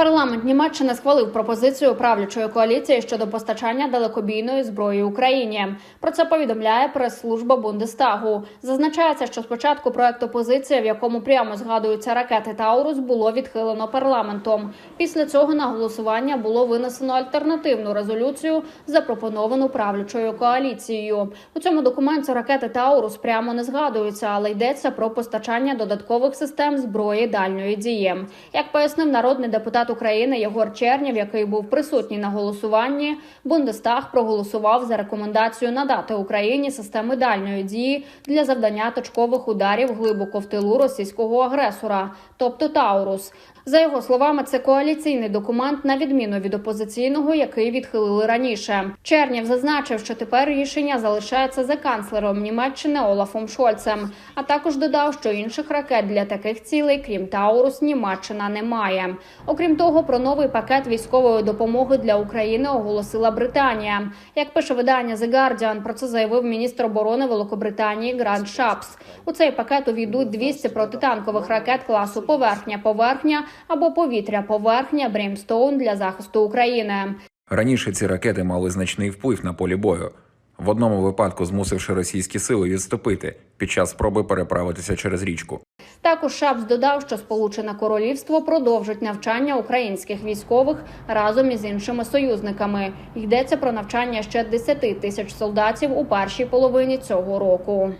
Парламент Німеччини схвалив пропозицію правлячої коаліції щодо постачання далекобійної зброї Україні. Про це повідомляє прес-служба Бундестагу. Зазначається, що спочатку проект опозиції, в якому прямо згадуються ракети Таурус, було відхилено парламентом. Після цього на голосування було винесено альтернативну резолюцію, запропоновану правлячою коаліцією. У цьому документі ракети Таурус прямо не згадуються, але йдеться про постачання додаткових систем зброї дальньої дії. Як пояснив народний депутат України Єгор Чернєв, який був присутній на голосуванні, Бундестаг проголосував за рекомендацію надати Україні системи дальньої дії для завдання точкових ударів глибоко в тилу російського агресора, тобто Таурус. За його словами, це коаліційний документ на відміну від опозиційного, який відхилили раніше. Чернєв зазначив, що тепер рішення залишається за канцлером Німеччини Олафом Шольцем. А також додав, що інших ракет для таких цілей, крім Таурус, Німеччина не має. Окрім того, про новий пакет військової допомоги для України оголосила Британія. Як пише видання The Guardian, про це заявив міністр оборони Великобританії Грант Шапс. У цей пакет увійдуть 200 протитанкових ракет класу поверхня-поверхня або повітря-поверхня Брімстоун для захисту України. Раніше ці ракети мали значний вплив на полі бою, в одному випадку змусивши російські сили відступити під час спроби переправитися через річку. Також Шапс додав, що Сполучене Королівство продовжить навчання українських військових разом із іншими союзниками. Йдеться про навчання ще 10 тисяч солдатів у першій половині цього року.